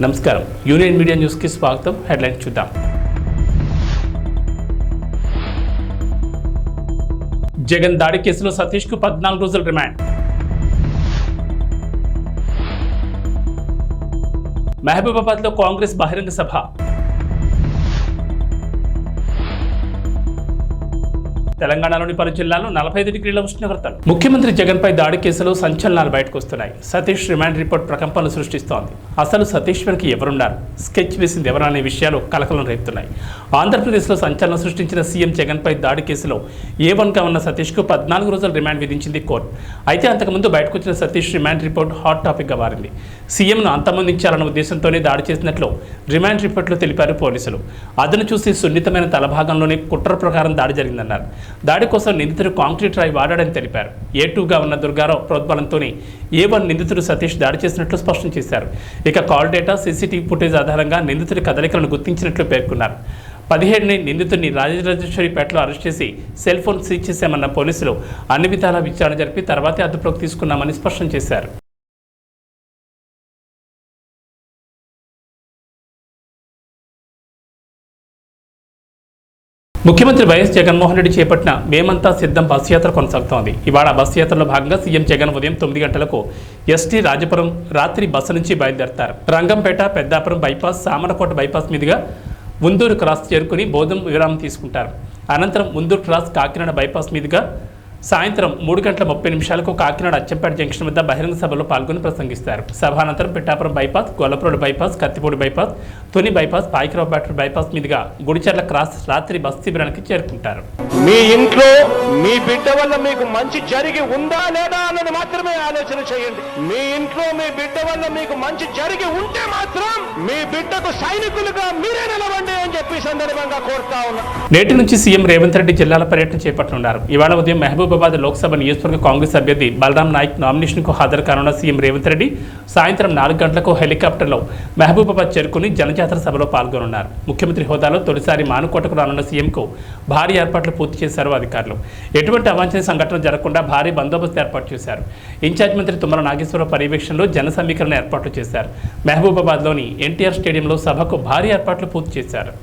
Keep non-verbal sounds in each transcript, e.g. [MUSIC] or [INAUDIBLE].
నమస్కారం union media న్యూస్కి స్వాగతం హెడ్లైన్ చూద్దాం జగన్ దాడి కేసులో సతీష్కు పద్నాలుగు రోజుల రిమాండ్ మహబూబాబాద్లో కాంగ్రెస్ బహిరంగ సభ తెలంగాణలోని పలు జిల్లాల్లో నలభై ఐదు డిగ్రీల ఉష్ణోగ్రతలు. ముఖ్యమంత్రి జగన్పై దాడి కేసులో సంచలనాలు బయటకు వస్తున్నాయి సతీష్ రిమాండ్ రిపోర్ట్ ప్రకంపనలు సృష్టిస్తోంది. అసలు సతీష్ వెనక ఎవరున్నారు? స్కెచ్ వేసింది ఎవరు అనే విషయాలు కలకలం రేపుతున్నాయి. ఆంధ్రప్రదేశ్లో సంచలనం సృష్టించిన సీఎం జగన్పై దాడి కేసులో ఏ వన్గా ఉన్న సతీష్కు పద్నాలుగు రోజుల రిమాండ్ విధించింది కోర్టు. అయితే అంతకుముందు బయటకు వచ్చిన సతీష్ రిమాండ్ రిపోర్ట్ హాట్ టాపిక్గా మారింది. సీఎంను అంతమొందించాలన్న ఉద్దేశంతోనే దాడి చేసినట్లు రిమాండ్ రిపోర్ట్లో తెలిపారు పోలీసులు. అదను చూసి సున్నితమైన తలభాగంలోనే కుట్ర ప్రకారం దాడి జరిగిందన్నారు. దాడి కోసం నిందితుడు కాంక్రీట్ రాయి వాడాడని తెలిపారు. ఏ టూగా ఉన్న దుర్గారావు ప్రోద్బలంతోనే ఏ వన్ నిందితుడు సతీష్ దాడి చేసినట్లు స్పష్టం చేశారు. ఇక కాల్ డేటా సీసీటీవీ ఫుటేజ్ ఆధారంగా నిందితుడి కదలికలను గుర్తించినట్లు పేర్కొన్నారు. పదిహేడుని నిందితుడిని రాజరాజేశ్వరిపేటలో అరెస్ట్ చేసి సెల్ ఫోన్ సీజ్ చేశామన్న పోలీసులు అన్ని విధాల విచారణ జరిపి తర్వాతే అదుపులోకి తీసుకున్నామని స్పష్టం చేశారు. ముఖ్యమంత్రి వైఎస్ జగన్మోహన్ రెడ్డి చేపట్టిన మేమంతా సిద్ధం బస్సు యాత్ర కొనసాగుతోంది. ఇవాళ బస్సు యాత్రలో భాగంగా సీఎం జగన్ ఉదయం తొమ్మిది గంటలకు ఎస్టీ రాజపురం రాత్రి బస్సు నుంచి బయలుదేరతారు. రంగంపేట పెద్దాపురం బైపాస్ సామరకోట బైపాస్ మీదుగా ముందూరు క్రాస్ చేరుకుని బోధం విరామం తీసుకుంటారు. అనంతరం ముందూరు క్రాస్ కాకినాడ బైపాస్ మీదుగా సాయంత్రం మూడు గంటల ముప్పై నిమిషాలకు కాకినాడ అచ్చంపేట జంక్షన్ వద్ద బహిరంగ సభలో పాల్గొని ప్రసంగిస్తారు. సభ అనంతరం Pithapuram bypass Gollaprolu bypass Kathipudi bypass Tuni bypass Payakarao battery bypass మీదుగా గుడిచర్ల క్రాస్ రాత్రి బస్ శిబిరానికి చేరుకుంటారు. మీ ఇంట్లో మీ బిడ్డ వల్ల మీకు మంచి జరిగి ఉందా లేదా అన్నది మాత్రమే ఆలోచన చేయండి. మీ ఇంట్లో మీ బిడ్డ వల్ల మీకు మంచి జరిగి ఉంటే మాత్రం మీ బిడ్డకు సైనికులుగా మీరే నిలవండి అని చెప్పి సందర్భంగా కోరుతా ఉన్నా. నేటి నుంచి సీఎం రేవంత్ రెడ్డి జిల్లాల పర్యటన చేపట్టనున్నారు. ఇవాళ ఉదయం మహబూబాబాద్ లోక్సభ నియోజకవర్గ కాంగ్రెస్ అభ్యర్థి బలరాం నాయక్ నామినేషన్కు హాజరు కానున్న సీఎం రేవంత్ రెడ్డి సాయంత్రం నాలుగు గంటలకు హెలికాప్టర్లో మహబూబాబాద్ చేరుకుని జనజాతర సభలో పాల్గొనున్నారు. ముఖ్యమంత్రి హోదాలో తొలిసారి మానుకోటకు రానున్న సీఎంకు భారీ ఏర్పాట్లు పూర్తి చేశారు అధికారులు. ఎటువంటి అవాంఛనీయ సంఘటన జరగకుండా భారీ బందోబస్తు ఏర్పాటు చేశారు. ఇన్ఛార్జ్ మంత్రి తుమ్మల నాగేశ్వరరావు పర్యవేక్షణలో జన సమీకరణ ఏర్పాట్లు చేశారు. మహబూబాబాద్లోని ఎన్టీఆర్ స్టేడియంలో సభకు భారీ ఏర్పాట్లు పూర్తి చేశారు.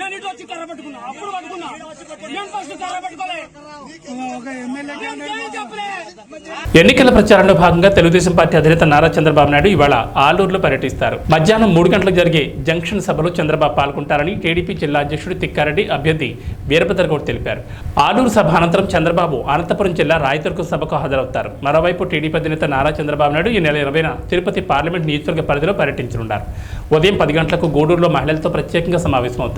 నేను ఇటు వచ్చి కర్ర పట్టుకున్నా అప్పుడు పట్టుకున్నా. నేను ఫస్ట్ కర్ర పట్టుకోలే. ఎన్నికల ప్రచారంలో భాగంగా తెలుగుదేశం పార్టీ అధినేత నారా చంద్రబాబు నాయుడు ఇవాళ ఆలూరులో పర్యటిస్తారు. మధ్యాహ్నం మూడు గంటలకు జరిగే జంక్షన్ సభలో చంద్రబాబు పాల్గొంటారని టీడీపీ జిల్లా అధ్యక్షుడు తిక్కారెడ్డి అభ్యర్థి వీరభద్ర గౌడ్ తెలిపారు. ఆలూరు సభ అనంతరం చంద్రబాబు అనంతపురం జిల్లా రాయదుర్గం సభకు హాజరవుతారు. మరోవైపు టీడీపీ అధినేత నారా చంద్రబాబు నాయుడు ఈ నెల ఇరవైన తిరుపతి పార్లమెంట్ నియోజకవర్గ పరిధిలో పర్యటించనున్నారు. ఉదయం పది గంటలకు గూడూరులో మహిళలతో ప్రత్యేకంగా సమావేశమవుతారు.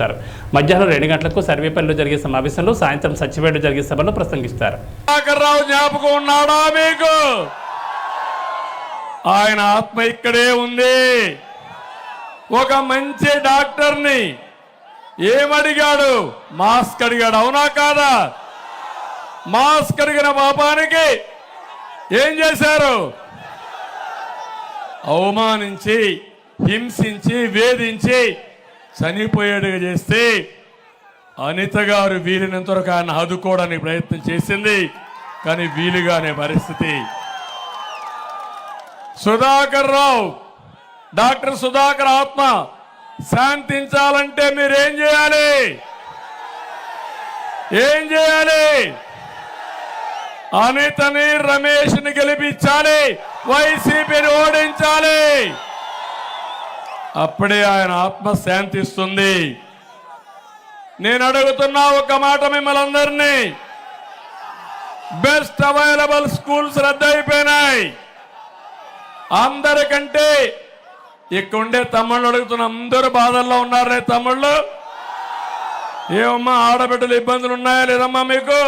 మధ్యాహ్నం రెండు గంటలకు సర్వేపల్లిలో జరిగే సమావేశంలో సాయంత్రం సచివేడు జరిగే సభలో ప్రసంగిస్తారు. జ్ఞాపకం ఉన్నాడా మీకు? ఆయన ఆత్మ ఇక్కడే ఉంది. ఒక మంచి డాక్టర్ని ఏమడిగాడు మాస్క్ అడిగాడు. అవునా కాదా? మాస్క్ అడిగిన పాపానికి ఏం చేశారు? అవమానించి హింసించి వేధించి చనిపోయేట్టుగా చేస్తే అనిత గారు వీలినంత వరకు ఆయన ఆదుకోవడానికి ప్రయత్నం చేసింది కానీ వీలుగానే పరిస్థితి. సుధాకర్ రావు డాక్టర్ సుధాకర్ ఆత్మ శాంతించాలంటే మీరేం చేయాలి? ఏం చేయాలి? అనితని రమేష్ని గెలిపించాలి వైసీపీని ఓడించాలి. అప్పుడే ఆయన ఆత్మ శాంతి ఇస్తుంది నేను అడుగుతున్నా ఒక మాట మిమ్మల్ని అందరినీ. బెస్ట్ అవైలబుల్ స్కూల్స్ రద్దయిపోయినాయి అందరికంటే ఇక్కడుండే తమ్ముళ్ళు అడుగుతున్న అందరూ బాధల్లో ఉన్నారే తమ్ముళ్ళు. ఏమమ్మా ఆడబిడ్డలు ఇబ్బందులు ఉన్నాయా లేదమ్మా మీకు?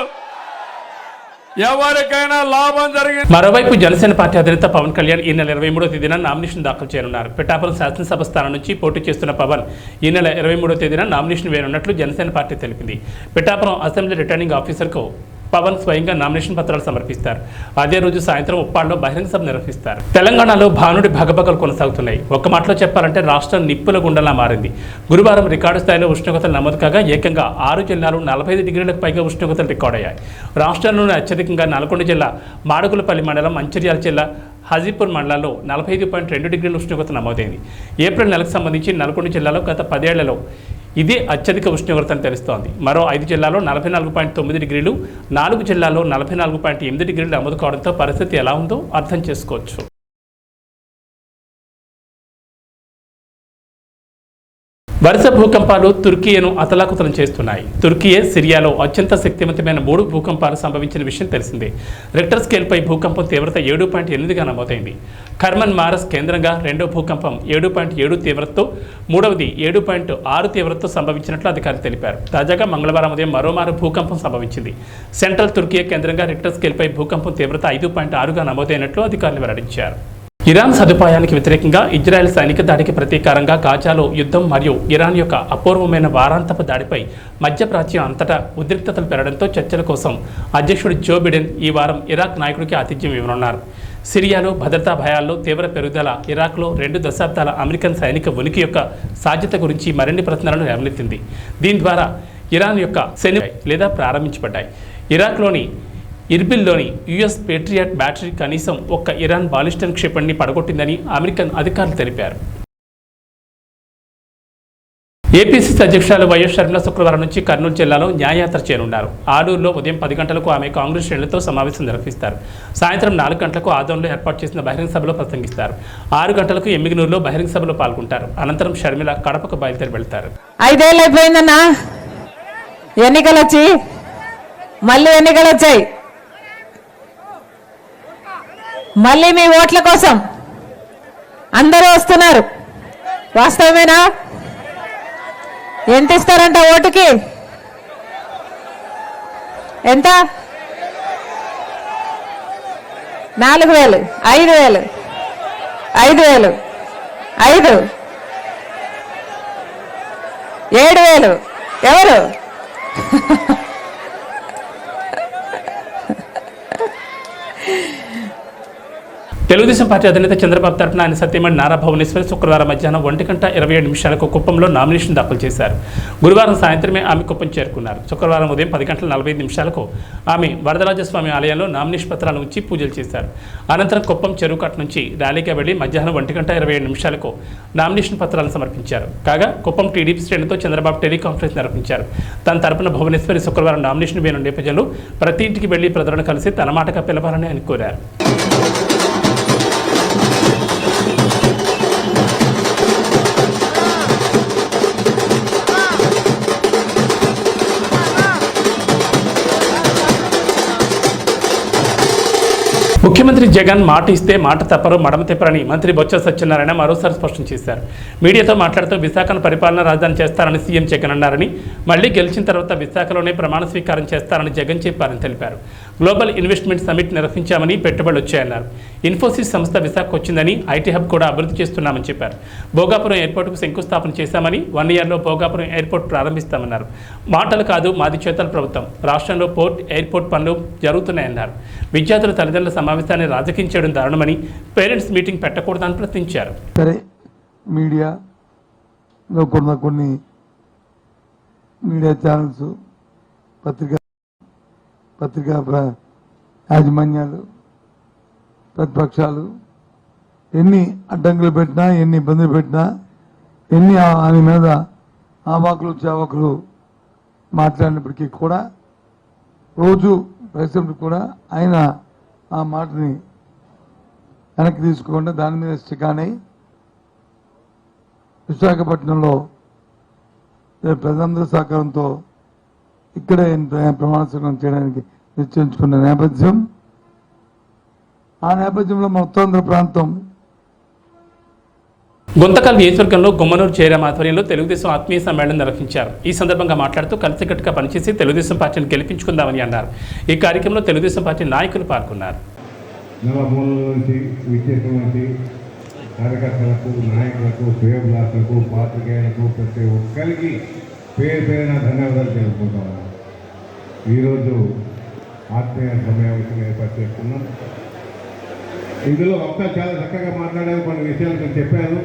ఎవరికైనా లాభం జరిగింది. మరోవైపు జనసేన పార్టీ అధినేత పవన్ కళ్యాణ్ ఈ నెల ఇరవై మూడో తేదీన నామినేషన్ దాఖలు చేయనున్నారు. పిఠాపురం శాసనసభ స్థానం నుంచి పోటీ చేస్తున్న పవన్ ఈ నెల ఇరవై మూడో తేదీన నామినేషన్ వేయనున్నట్లు జనసేన పార్టీ తెలిపింది. పిఠాపురం అసెంబ్లీ రిటర్నింగ్ ఆఫీసర్కు పవన్ స్వయంగా నామినేషన్ పత్రాలు సమర్పిస్తారు. అదే రోజు సాయంత్రం ఉప్పాడులో బహిరంగ సభ నిర్వహిస్తారు. తెలంగాణలో భానుడి భగభగలు కొనసాగుతున్నాయి. ఒక్క మాటలో చెప్పాలంటే రాష్ట్రం నిప్పుల గుండెలా మారింది. గురువారం రికార్డు స్థాయిలో ఉష్ణోగ్రతలు నమోదు కాగా ఏకంగా ఆరు జిల్లాలు నలభై ఐదు డిగ్రీలకు పైగా ఉష్ణోగ్రతలు రికార్డయ్యాయి రాష్ట్రంలోని అత్యధికంగా నల్గొండ జిల్లా మాడుగులపల్లి మండలం మంచిర్యాల జిల్లా హాజీపూర్ మండలంలో నలభై ఐదు పాయింట్ రెండు డిగ్రీల ఉష్ణోగ్రత నమోదైంది. ఏప్రిల్ నెలకు సంబంధించి నల్గొండ జిల్లాలో గత పదేళ్ళలో ఇదే అత్యధిక ఉష్ణోగ్రత అని తెలుస్తోంది. మరో ఐదు జిల్లాలో నలభై నాలుగు పాయింట్ తొమ్మిది డిగ్రీలు నాలుగు జిల్లాలో నలభై నాలుగు పాయింట్ ఎనిమిది డిగ్రీలు నమోదు కావడంతో పరిస్థితి ఎలా ఉందో అర్థం చేసుకోవచ్చు. వరుస భూకంపాలు తుర్కీయను అతలాకుతలం చేస్తున్నాయి. తుర్కీయే సిరియాలో అత్యంత శక్తివంతమైన మూడు భూకంపాలు సంభవించిన విషయం తెలిసిందే. రిక్టర్ స్కేల్పై భూకంపం తీవ్రత ఏడు పాయింట్ ఎనిమిదిగా నమోదైంది. కర్మన్ మారస్ కేంద్రంగా రెండో భూకంపం ఏడు పాయింట్ ఏడు తీవ్రతతో మూడవది ఏడు పాయింట్ ఆరు తీవ్రతతో సంభవించినట్లు అధికారులు తెలిపారు. తాజాగా మంగళవారం ఉదయం మరోమారు భూకంపం సంభవించింది. సెంట్రల్ తుర్కియా కేంద్రంగా రిక్టర్ స్కేల్పై భూకంపం తీవ్రత ఐదు పాయింట్ ఆరుగా నమోదైనట్లు అధికారులు వెల్లడించారు. ఇరాన్ సదుపాయానికి వ్యతిరేకంగా ఇజ్రాయెల్ సైనిక దాడికి ప్రతీకారంగా గాజాలో యుద్ధం మరియు ఇరాన్ యొక్క అపూర్వమైన వారాంతపు దాడిపై మధ్యప్రాచ్యం అంతటా ఉద్రిక్తతలు పెరగడంతో చర్చల కోసం అధ్యక్షుడు జో బిడెన్ ఈ వారం ఇరాక్ నాయకుడికి ఆతిథ్యం ఇవ్వనున్నారు. సిరియాలో భద్రతా భయాల్లో తీవ్ర పెరుగుదల ఇరాక్లో రెండు దశాబ్దాల అమెరికన్ సైనిక ఉనికి యొక్క సాధ్యత గురించి మరిన్ని ప్రశ్నలను లేవనెత్తింది దీని ద్వారా ఇరాన్ యొక్క శని లేదా ప్రారంభించబడ్డాయి. ఇరాక్లోని ఇర్బిల్లోని యుఎస్ పేట్రియాట్ బ్యాటరీ కనీసం ఒక్క ఇరాన్ బాలిస్టన్ క్షిపణిని పడగొట్టిందని అమెరికన్ అధికారులు తెలిపారు. ఏపీసీసీ అధ్యక్షురాలు వైఎస్ షర్మిల శుక్రవారం నుంచి కర్నూలు జిల్లాలో న్యాయయాత్ర చేరున్నారు ఆలూరులో ఉదయం పది గంటలకు ఆమె కాంగ్రెస్ శ్రేణులతో సమావేశం నిర్వహిస్తారు. సాయంత్రం నాలుగు గంటలకు ఆదోన్లో ఏర్పాటు చేసిన బహిరంగ సభలో ప్రసంగిస్తారు. ఆరు గంటలకు ఎమ్మిగనూరులో బహిరంగ సభలో పాల్గొంటారు. అనంతరం షర్మిల కడపకు బయలుదేరి వెళ్తారు. ఐదేళ్ళు అయిపోయిందన్నా ఎన్నికలు వచ్చి మళ్ళీ ఎన్నికలు వచ్చాయి మళ్ళీ మీ ఓట్ల కోసం అందరూ వస్తున్నారు. వాస్తవమేనా? ఎంత ఇస్తారంట ఓటుకి? ఎంత? నాలుగు వేలు ఐదు వేలు ఐదు వేలు ఐదు ఏడు వేలు ఎవరు? [LAUGHS] తెలుగుదేశం పార్టీ అధినేత చంద్రబాబు తరఫున ఆయన సత్యమణి నారా భువనేశ్వరి శుక్రవారం మధ్యాహ్నం ఒంటి గంట ఇరవై ఏడు నిమిషాలకు కుప్పంలో నామినేషన్ దాఖలు చేశారు. గురువారం సాయంత్రమే ఆమె కుప్పం చేరుకున్నారు. శుక్రవారం ఉదయం పది గంటల నలభై ఐదు నిమిషాలకు ఆమె వరదరాజస్వామి ఆలయంలో నామినేషన్ పత్రాలు ఉంచి పూజలు చేశారు. అనంతరం కుప్పం చెరువుకట్ నుంచి ర్యాలీగా వెళ్ళి మధ్యాహ్నం ఒంటి గంట ఇరవై ఏడు నిమిషాలకు నామినేషన్ పత్రాలను సమర్పించారు. కాగా కుప్పం టీడీపీ శ్రేణితో చంద్రబాబు టెలికాన్ఫరెన్స్ నిర్వహించారు. తన తరపున భువనేశ్వరి శుక్రవారం నామినేషన్ వేయనున్న నేపథ్యంలో ప్రతి ఇంటికి వెళ్ళి ప్రజలను కలిసి తన మాటగా పిలవాలని ఆయన కోరారు. ముఖ్యమంత్రి జగన్ మాట ఇస్తే మాట తప్పరు మడమ తెప్పరని మంత్రి బొత్స సత్యనారాయణ మరోసారి స్పష్టం చేశారు. మీడియాతో మాట్లాడుతూ విశాఖను పరిపాలన రాజధాని చేస్తారని సీఎం జగన్ అన్నారని మళ్ళీ గెలిచిన తర్వాత విశాఖలోనే ప్రమాణ స్వీకారం చేస్తారని జగన్ చెప్పారని తెలిపారు. గ్లోబల్ ఇన్వెస్ట్మెంట్ సమిట్ నిర్వహించామని పెట్టుబడులు వచ్చాయన్నారు. ఇన్ఫోసిస్ సంస్థ విశాఖకు వచ్చిందని ఐటీ హబ్ కూడా అభివృద్ధి చేస్తున్నామని చెప్పారు. భోగాపురం ఎయిర్పోర్టుకు శంకుస్థాపన చేశామని వన్ ఇయర్లో భోగాపురం ఎయిర్పోర్ట్ ప్రారంభిస్తామన్నారు. మాటలు కాదు మాది చేతల ప్రభుత్వం. రాష్ట్రంలో పోర్ట్ ఎయిర్పోర్ట్ పనులు జరుగుతున్నాయన్నారు. విద్యార్థుల తల్లిదండ్రుల సమావేశాన్ని రాజకీయం చేయడం దారుణమని పేరెంట్స్ మీటింగ్ పెట్టకూడదని ప్రశ్నించారు. సరే మీడియా కొన్ని మీడియా ఛానల్స్ పత్రికా పత్రికా ప్ర- యాజమాన్యాలు ప్రతిపక్షాలు ఎన్ని అడ్డంకులు పెట్టినా ఎన్ని ఇబ్బందులు పెట్టినా ఎన్ని ఆ- ఆయన మీద ఆవాకులు చావకులు మాట్లాడినప్పటికీ కూడా రోజు పరిశ్రమలు కూడా ఆయన ఆ మాటని వెనక్కి తీసుకోకుండా దాని మీద స్టికానై విశాఖపట్నంలో ప్రజలందరి సహకారంతో ఇక్కడే ప్ర- ప్రమాణ స్వీకారం చేయడానికి నిశ్చయించుకున్న నేపథ్యం. ఆ నేపథ్యంలో మన ఉత్తరాంధ్ర ప్రాంతం గుంతకల్ నియోజకవర్గంలో గుమ్మనూరు జయరాం ఆధ్వర్యంలో తెలుగుదేశం ఆత్మీయ సమ్మేళనం నిర్వహించారు. ఈ సందర్భంగా మాట్లాడుతూ కలిసికట్టుగా పనిచేసి తెలుగుదేశం పార్టీని గెలిపించుకుందామని అన్నారు. ఈ కార్యక్రమంలో తెలుగుదేశం పార్టీ నాయకులు పాల్గొన్నారు. నలమూలల నుంచి విచ్చేటువంటి కార్యకర్తలకు నాయకులకు శ్రేయభిలాషులకు పాత్రికేయులకు ప్రతి ఒక్కరికి పేరు పేరున ధన్యవాదాలు తెలుపుకుంటాము ఈరోజు ఆత్మీయ సమావేశం ఏర్పాటు చేస్తున్నాం. ఇందులో ఒక్క చాలా చక్కగా మాట్లాడారు కొన్ని విషయాలు నేను చెప్పారు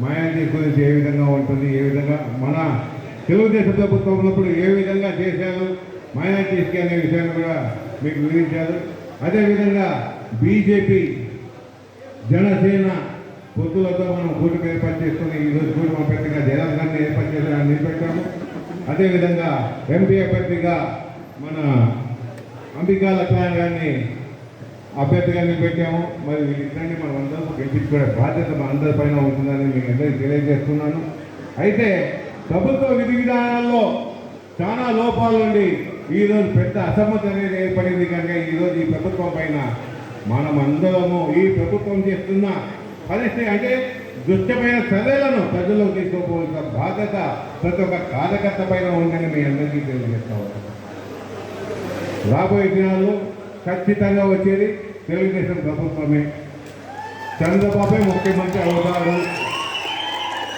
మాయాజీ గురించి ఏ విధంగా ఉంటుంది ఏ విధంగా మన తెలుగుదేశం ప్రభుత్వం ఉన్నప్పుడు ఏ విధంగా చేశారు మాయాజీస్కి అనే విషయాన్ని కూడా మీకు వివరించారు. అదేవిధంగా బీజేపీ జనసేన పొత్తులతో మనం కూటమి ఏర్పాటు చేసుకుని ఈరోజు కూటమి అభ్యర్థిగా జయరాం గారిని ఏర్పాటు చేసి నిలబెట్టాము. అదేవిధంగా ఎంపీ అభ్యర్థిగా మన అంబికా లక్ష్మణ్ గారిని అభ్యర్థిగా నిలబెట్టాము మరి వీళ్ళిద్దరిని మనం అందరం గెలిపించుకునే బాధ్యత మన అందరి పైన ఉంటుందని మీకు అందరికీ తెలియజేస్తున్నాను. అయితే ప్రభుత్వ విధి విధానాల్లో చాలా లోపాలు ఉండి ఈరోజు పెద్ద అసమ్మతి అనేది ఏర్పడింది కనుక ఈరోజు ఈ ప్రభుత్వం పైన మనం అందరము ఈ ప్రభుత్వం చేస్తున్న పరిస్థితి అంటే దుష్టమైన చర్యలను ప్రజల్లో తీసుకోపోవాల్సిన బాధ్యత ప్రతి ఒక్క కార్యకర్త పైన ఉందని మీ అందరికీ తెలియజేస్తా రాబోయే దినాల్లో ఖచ్చితంగా వచ్చేది తెలుగుదేశం ప్రభుత్వమే. చంద్రబాబే ముఖ్యమంత్రి అవుతారు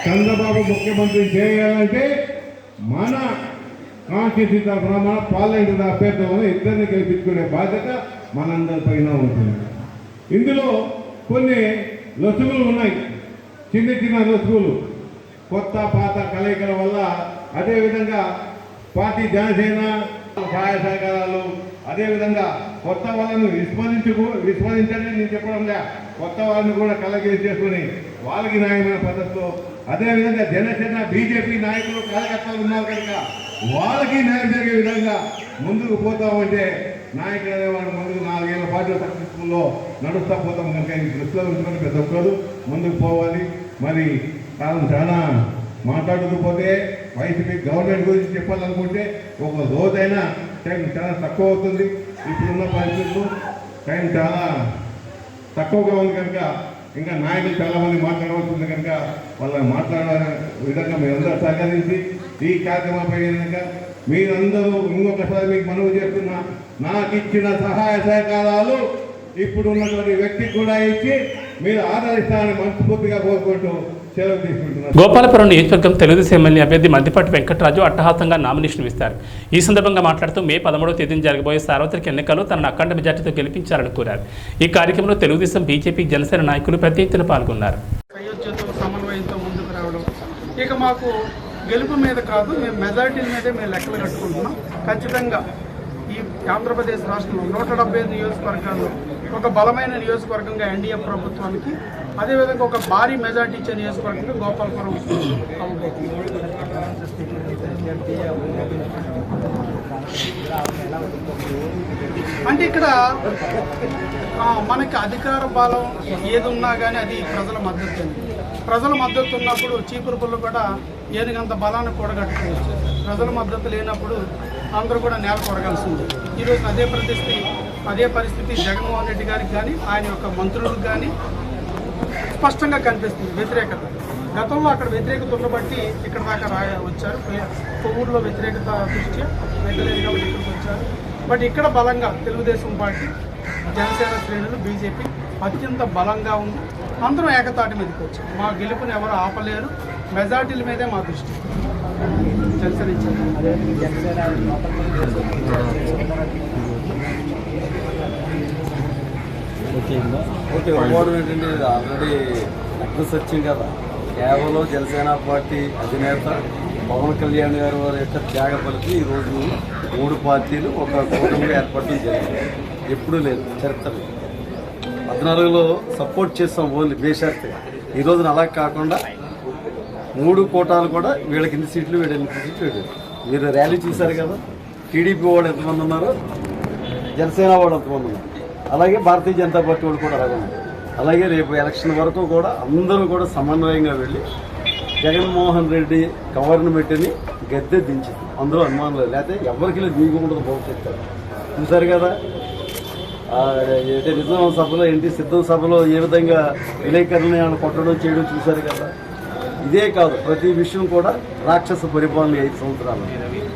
చంద్రబాబు ముఖ్యమంత్రి చేయాలంటే మన కాన్స్టిట్యూన్సీ తరఫున మన పార్లమెంట్ అభ్యర్థులను ఇద్దరిని గెలిపించుకునే బాధ్యత మనందరిపైన ఉంటుంది. ఇందులో కొన్ని లొసుగులు ఉన్నాయి. చిన్న చిన్న లొసుగులు. కొత్త పాత కలయికల వల్ల అదేవిధంగా పార్టీ జనసేన సహాయ సహకారాలు అదేవిధంగా కొత్త వాళ్ళను విస్మరించు విస్మరించని నేను చెప్పడం లే. కొత్త వాళ్ళని కూడా కలగేసి చేసుకుని వాళ్ళకి న్యాయమైన పద్ధతిలో అదేవిధంగా జనసేన బీజేపీ నాయకులు కార్యకర్తలు ఉన్నారు కనుక వాళ్ళకి న్యాయం జరిగే విధంగా ముందుకు పోతామంటే నాయకులు అనేవాడు ముందుకు నాలుగేళ్ళ పాటు సక్సెస్ఫుల్లో నడుస్తా పోతాం కనుక ఈ దృష్టిలో ఉంచుకొని ప్రతి ఒక్కరు ముందుకు పోవాలి. మరి కాలం చాలా మాట్లాడుతూ పోతే వైసీపీ గవర్నమెంట్ గురించి చెప్పాలనుకుంటే ఒక రోజైనా టైం చాలా తక్కువ అవుతుంది. ఇప్పుడున్న పరిస్థితులు టైం చాలా తక్కువగా ఉంది కనుక ఇంకా నాయకులు చాలా మంది మాట్లాడవలసింది కనుక వాళ్ళని మాట్లాడే విధంగా మీరందరూ సహకరించి ఈ కార్యక్రమంపై కనుక మీరందరూ ఇంకొకసారి మీకు మనవి చేస్తున్నా నాకు ఇచ్చిన సహాయ సహకారాలు ఇప్పుడు ఉన్నటువంటి వ్యక్తికి కూడా ఇచ్చి మీరు ఆదరిస్తారని మనస్ఫూర్తిగా కోరుకుంటూ గోపాలపురం నియోజకవర్గం తెలుగుదేశం ఎమ్మెల్యే అభ్యర్థి మద్దిపాటి వెంకటరాజు అట్టహాసంగా నామినేషన్ ఇస్తారు ఈ సందర్భంగా మాట్లాడుతూ మే పదమూడవ తేదీన జరగబోయే సార్వత్రిక ఎన్నికల్లో తనను అఖండ మెజార్టీతో గెలిపించాలని కోరారు. ఈ కార్యక్రమంలో తెలుగుదేశం బీజేపీ జనసేన నాయకులు పెద్ద ఎత్తున పాల్గొన్నారు. ఇక మాకు గెలుపు మీద కాదు మేము మెజార్టీల మీదే మేము లెక్కలు కట్టుకుంటున్నాం. ఖచ్చితంగా ఈ ఆంధ్రప్రదేశ్ రాష్ట్రంలో నూట డెబ్బై నియోజకవర్గాల్లో ఒక బలమైన నియోజకవర్గంగా ఎన్డీఏ ప్రభుత్వానికి అదేవిధంగా ఒక భారీ మెజార్టీ ఇచ్చే నియోజకవర్గంలో గోపాలపురం. అంటే ఇక్కడ మనకి అధికార బలం ఏది ఉన్నా కానీ అది ప్రజల మద్దతు. ప్రజల మద్దతు ఉన్నప్పుడు చీపురు పుల్లు కూడా ఏనుగంత బలాన్ని కూడగట్టుకోవచ్చు. ప్రజల మద్దతు లేనప్పుడు అందరూ కూడా నేల కొరగాల్సింది. ఈరోజు అదే పరిస్థితి అదే పరిస్థితి జగన్మోహన్ రెడ్డి గారికి కానీ ఆయన యొక్క మంత్రులకు కానీ స్పష్టంగా కనిపిస్తుంది వ్యతిరేకత. గతంలో అక్కడ వ్యతిరేకత ఉండబట్టి ఇక్కడ దాకా రా వచ్చారు. కొవ్వూరులో వ్యతిరేకత దృష్ట్యా? వెళ్ళలేదు కాబట్టి ఇక్కడికి వచ్చారు. బట్ ఇక్కడ బలంగా తెలుగుదేశం పార్టీ జనసేన శ్రేణులు బీజేపీ అత్యంత బలంగా ఉంది. అందరం ఏకతాటి మీదకి వచ్చారు. మా గెలుపుని ఎవరు ఆపలేరు. మెజార్టీల మీదే మా దృష్టి. జనసేన ఇచ్చారు. ఓకే పోవడం ఏంటంటే ఆల్రెడీ అగ్ని సత్యం కదా. కేవలం జనసేన పార్టీ అధినేత పవన్ కళ్యాణ్ గారి వారి యొక్క త్యాగ ఫలితం ఈరోజు మూడు పార్టీలు ఒక కూటమిగా ఏర్పడడం జరిగింది ఎప్పుడూ లేదు చరిత్రలో పద్నాలుగులో సపోర్ట్ చేస్తాం ఓన్లీ బేషరతుగా ఈ రోజున అలా కాకుండా మూడు కోటాలు కూడా వీళ్ళకి ఎన్ని సీట్లు వీళ్ళకి ఎన్ని సీట్లు వీళ్ళు మీరు ర్యాలీ చూశారు కదా? టీడీపీ వాడు ఎంతమంది ఉన్నారు? జనసేన వాడు ఎంతమంది ఉన్నారు? అలాగే భారతీయ జనతా పార్టీ వాళ్ళు కూడా అలాగే అలాగే రేపు ఎలక్షన్ వరకు కూడా అందరూ కూడా సమన్వయంగా వెళ్ళి జగన్మోహన్ రెడ్డి గవర్నమెంట్ని గద్దె దించింది అందులో అనుమానం లేదు లేకపోతే ఎవరికి లేదు మీకు ఉండదు భవిష్యత్తు చూశారు కదా? ఆ, నిజాం సభలో ఏంటి సిద్ధం సభలో ఏ విధంగా విలేకరుని ఆయన కొట్టడం చేయడం చూశారు కదా? ఇదే కాదు ప్రతి విషయం కూడా రాక్షస పరిపాలన ఐదు సంవత్సరాలు.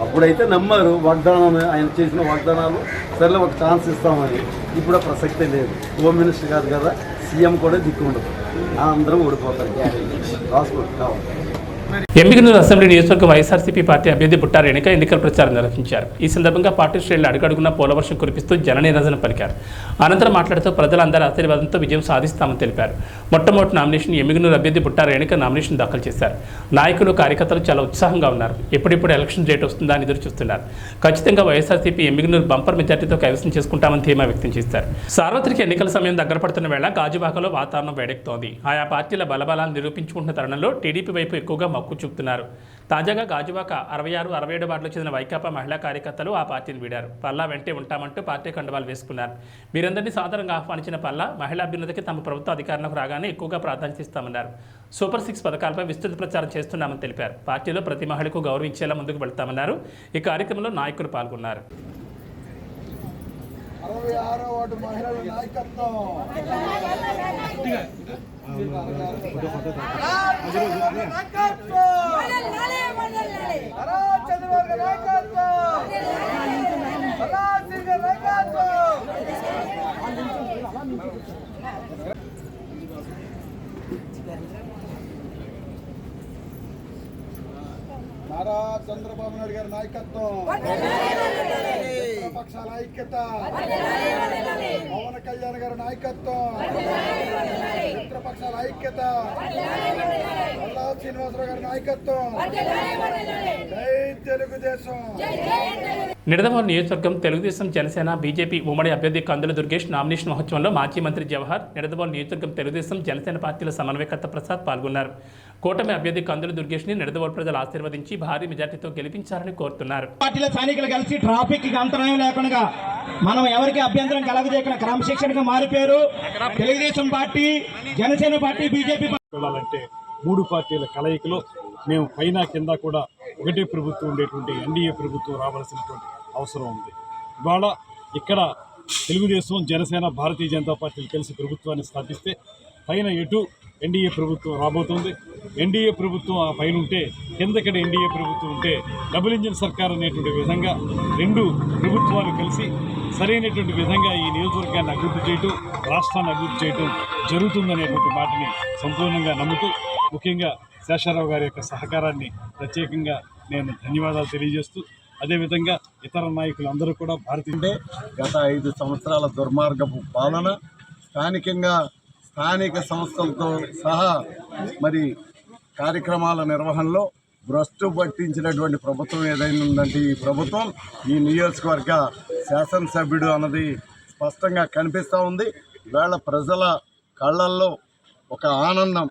అప్పుడైతే నమ్మారు వాగ్దానం ఆయన చేసిన వాగ్దానాలు సరే ఒక ఛాన్స్ ఇస్తామని. ఇప్పుడు ప్రసక్తే లేదు. హోమ్ మినిస్టర్ కాదు కదా సీఎం కూడా దిక్కు ఉండదు అందరం ఓడిపోతారు రాసుకోండి కావాలి. ఎమ్మిగనూరు అసెంబ్లీ నియోజకవర్గం వైఎస్ఆర్సీపీ పార్టీ అభ్యర్థి బుట్టా రేణుక ఎన్నికల ప్రచారం నిర్వహించారు. ఈ సందర్భంగా పార్టీ శ్రేణులు అడుగడుగున పోలవర్షం కురిపిస్తూ జన నిరసన పలికారు. అనంతరం మాట్లాడుతూ ప్రజలందరి ఆశీర్వాదంతో విజయం సాధిస్తామని తెలిపారు. మొట్టమొదటి నామినేషన్ ఎమ్మిగనూరు అభ్యర్థి బుట్టా రేణుక నామినేషన్ దాఖలు చేశారు. నాయకులు కార్యకర్తలు చాలా ఉత్సాహంగా ఉన్నారు. ఎప్పుడెప్పుడు ఎలక్షన్ డేట్ వస్తుందా అని ఎదురు చూస్తున్నారు ఖచ్చితంగా వైఎస్ఆర్సీపీ ఎమ్మిగనూరు బంపర్ మెజార్టీతో కైవసం చేసుకుంటామని ధీమా వ్యక్తం చేశారు. సార్వత్రిక ఎన్నికల సమయం దగ్గర పడుతున్న వేళ గాజువాకలో వాతావరణం వేడెక్కుతోంది. ఆయా పార్టీల బలబలాలను నిరూపించుకుంటున్న తరుణంలో టీడీపీ వైపు ఎక్కువగా మక్కు చూపుతున్నారు. తాజాగా గాజువాక అరవై ఆరు అరవై ఏడు వార్డులకు చెందిన వైకాపా మహిళా కార్యకర్తలు ఆ పార్టీని వీడారు. పల్లా వెంటే ఉంటామంటూ పార్టీ కండువాలు వేసుకున్నారు. వీరందరినీ సాధారణంగా ఆహ్వానించిన పల్లా మహిళా అభ్యున్నతికి తమ ప్రభుత్వ అధికారంలోకి రాగానే ఎక్కువగా ప్రాధాన్యత ఇస్తామన్నారు. సూపర్ సిక్స్ పథకాలపై విస్తృత ప్రచారం చేస్తున్నామని తెలిపారు. పార్టీలో ప్రతి మహిళకు గౌరవించేలా ముందుకు వెళ్తామన్నారు. ఈ కార్యక్రమంలో నాయకులు పాల్గొన్నారు. అరవై ఆరో వార్డు మహిళల నాయకత్వం. చంద్రబాబు నాయకత్వం నాయకత్వం నారా చంద్రబాబు నాయుడు గారి నాయకత్వం. పక్షాల ఐక్యత. పవన్ కళ్యాణ్ గారి నాయకత్వం. మిత్రపక్షాల ఐక్యత. శ్రీనివాసరావు గారి నాయకత్వం. జై తెలుగుదేశం. నిడదవరం నియోజకవర్గం తెలుగుదేశం జనసేన బీజేపీ ఉమ్మడి అభ్యర్థి కందుల దుర్గేష్ నామినేషన్ మహోత్సవంలో మాజీ మంత్రి జవహర్ నిడదవరం నియోజకవర్గం తెలుగుదేశం జనసేన పార్టీల సమన్వయకర్త ప్రసాద్ పాల్గొన్నారు. కూటమి అభ్యర్థి కందుల దుర్గేష్ని నిడదవోలు ప్రజలు ఆశీర్వదించి భారీ మెజార్టీతో గెలిపించారని కోరుతున్నారు. పార్టీల సైనికులు కలిసి ట్రాఫిక్ అంతరాయం లేకుండా మనం ఎవరికి అభ్యంతరం కలగజేయకుండా క్రమశిక్షణగా మారిపోయారు. Telugu Desam party Janasena party BJP వెళ్ళాలంటే మూడు పార్టీల కలయికలో మేము పైన కింద కూడా ఒకటే ప్రభుత్వం ఉండేటువంటి ఎన్డీఏ ప్రభుత్వం రావాల్సినటువంటి అవసరం ఉంది. ఇవాళ ఇక్కడ తెలుగుదేశం జనసేన భారతీయ జనతా పార్టీలు కలిసి ప్రభుత్వాన్ని స్థాపిస్తే పైన ఎటు ఎన్డీఏ ప్రభుత్వం రాబోతుంది. ఎన్డీఏ ప్రభుత్వం ఆ పైన ఉంటే కిందకడ ఎన్డీఏ ప్రభుత్వం ఉంటే డబుల్ ఇంజిన్ సర్కార్ అనేటువంటి విధంగా రెండు ప్రభుత్వాలు కలిసి సరైనటువంటి విధంగా ఈ నియోజకవర్గాన్ని అభివృద్ధి చేయటం రాష్ట్రాన్ని అభివృద్ధి చేయటం జరుగుతుందనేటువంటి మాటని సంపూర్ణంగా నమ్ముతూ ముఖ్యంగా శేషారావు గారి యొక్క సహకారాన్ని ప్రత్యేకంగా నేను ధన్యవాదాలు తెలియజేస్తూ అదేవిధంగా ఇతర నాయకులు అందరూ కూడా భారతీయ గత ఐదు సంవత్సరాల దుర్మార్గపు పాలన స్థానికంగా స్థానిక సంస్థలతో సహా మరి కార్యక్రమాల నిర్వహణలో భ్రష్టు పట్టించినటువంటి ప్రభుత్వం ఏదైనా ఉందంటే ఈ ప్రభుత్వం ఈ నియోజకవర్గ శాసనసభ్యుడు అన్నది స్పష్టంగా కనిపిస్తూ ఉంది. వేళ ప్రజల కళ్ళల్లో ఒక ఆనందం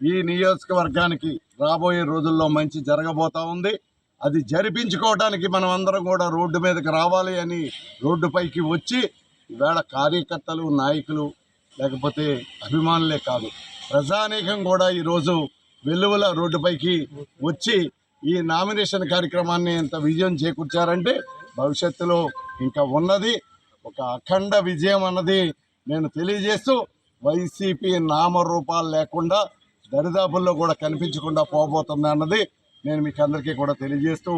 ఈ నియోజకవర్గానికి రాబోయే రోజుల్లో మంచి జరగబోతా ఉంది. అది జరిపించుకోవడానికి మనం అందరం కూడా రోడ్డు మీదకి రావాలి అని రోడ్డుపైకి వచ్చి ఈవేళ కార్యకర్తలు నాయకులు లేకపోతే అభిమానులే కాదు. ప్రజానీకం కూడా ఈరోజు వెల్లువల రోడ్డుపైకి వచ్చి ఈ నామినేషన్ కార్యక్రమాన్ని ఎంత విజయం చేకూర్చారంటే భవిష్యత్తులో ఇంకా ఉన్నది ఒక అఖండ విజయం అన్నది నేను తెలియజేస్తూ వైసీపీ నామరూపాలు లేకుండా దరిదాపుల్లో కూడా కనిపించకుండా పోబోతుంది అన్నది నేను మీకు అందరికీ కూడా తెలియజేస్తూ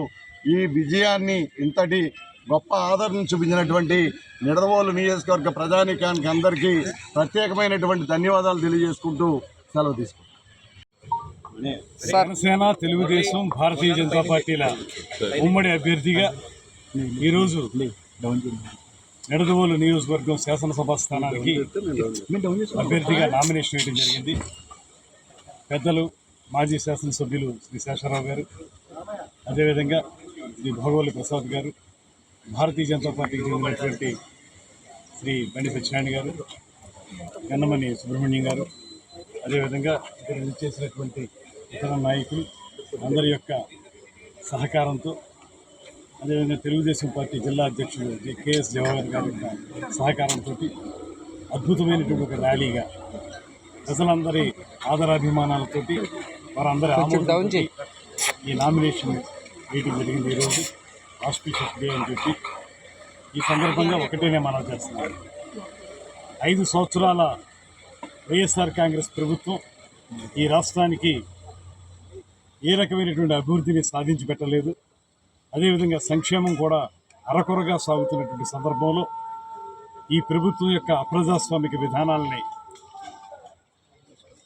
ఈ విజయాన్ని ఇంతటి గొప్ప ఆదరణ చూపించినటువంటి నిడదవోలు నియోజకవర్గ ప్రజానీకానికి అందరికీ ప్రత్యేకమైనటువంటి ధన్యవాదాలు తెలియజేసుకుంటూ సెలవు తీసుకుంటాను జనసేన తెలుగుదేశం భారతీయ జనతా పార్టీల ఉమ్మడి అభ్యర్థిగా ఈరోజు నిడదవోలు నియోజకవర్గం శాసనసభ స్థానానికి అభ్యర్థిగా నామినేషన్ వేయడం జరిగింది. పెద్దలు మాజీ శాసనసభ్యులు శ్రీ శేషారావు గారు అదేవిధంగా శ్రీ భగవల్లి ప్రసాద్ గారు భారతీయ జనతా పార్టీకి చెందినటువంటి శ్రీ బండి సత్యనారాయణ గారు గన్నమణి సుబ్రహ్మణ్యం గారు అదేవిధంగా ఇక్కడ చేసినటువంటి ఇతర నాయకులు అందరి యొక్క సహకారంతో అదేవిధంగా తెలుగుదేశం పార్టీ జిల్లా అధ్యక్షులు జి కేఎస్ జవహర్ గారి యొక్క సహకారంతో అద్భుతమైనటువంటి ఒక ర్యాలీగా ప్రజలందరి ఆదరాభిమానాలతోటి వారందరి ఆమోదంతోటి ఈ నామినేషన్ వేయటం జరిగింది ఈరోజు. ఆస్పిషియస్ డే అని చెప్పి ఈ సందర్భంగా ఒకటే మనం చేస్తున్నాను ఐదు సంవత్సరాల వైఎస్ఆర్ కాంగ్రెస్ ప్రభుత్వం ఈ రాష్ట్రానికి ఏ రకమైనటువంటి అభివృద్ధిని సాధించి పెట్టలేదు. అదేవిధంగా సంక్షేమం కూడా అరకొరగా సాగుతున్నటువంటి సందర్భంలో ఈ ప్రభుత్వం యొక్క అప్రజాస్వామిక విధానాలని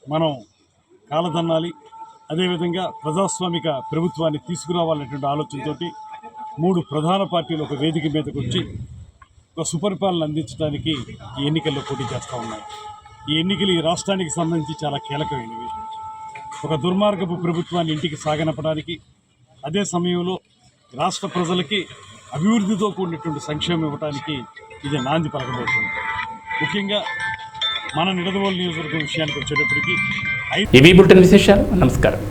మనం కాలదన్నాలి. అదేవిధంగా ప్రజాస్వామిక ప్రభుత్వాన్ని తీసుకురావాలనేటువంటి ఆలోచనతోటి మూడు ప్రధాన పార్టీలు ఒక వేదిక మీదకు వచ్చి ఒక సుపరిపాలన అందించడానికి ఈ ఎన్నికల్లో పోటీ చేస్తూ ఉన్నాయి. ఈ ఎన్నికలు ఈ రాష్ట్రానికి సంబంధించి చాలా కీలకమైనవి. ఒక దుర్మార్గపు ప్రభుత్వాన్ని ఇంటికి సాగనపడానికి అదే సమయంలో రాష్ట్ర ప్రజలకి అభివృద్ధితో కూడినటువంటి సంక్షేమం ఇవ్వడానికి ఇది నాంది పలకబోతుంది. ముఖ్యంగా మన నిడదవోలు నియోజకవర్గం విషయానికి వచ్చేటప్పటికి ఐదు ఇవి బులెటిన్ విశేషాలు. నమస్కారం.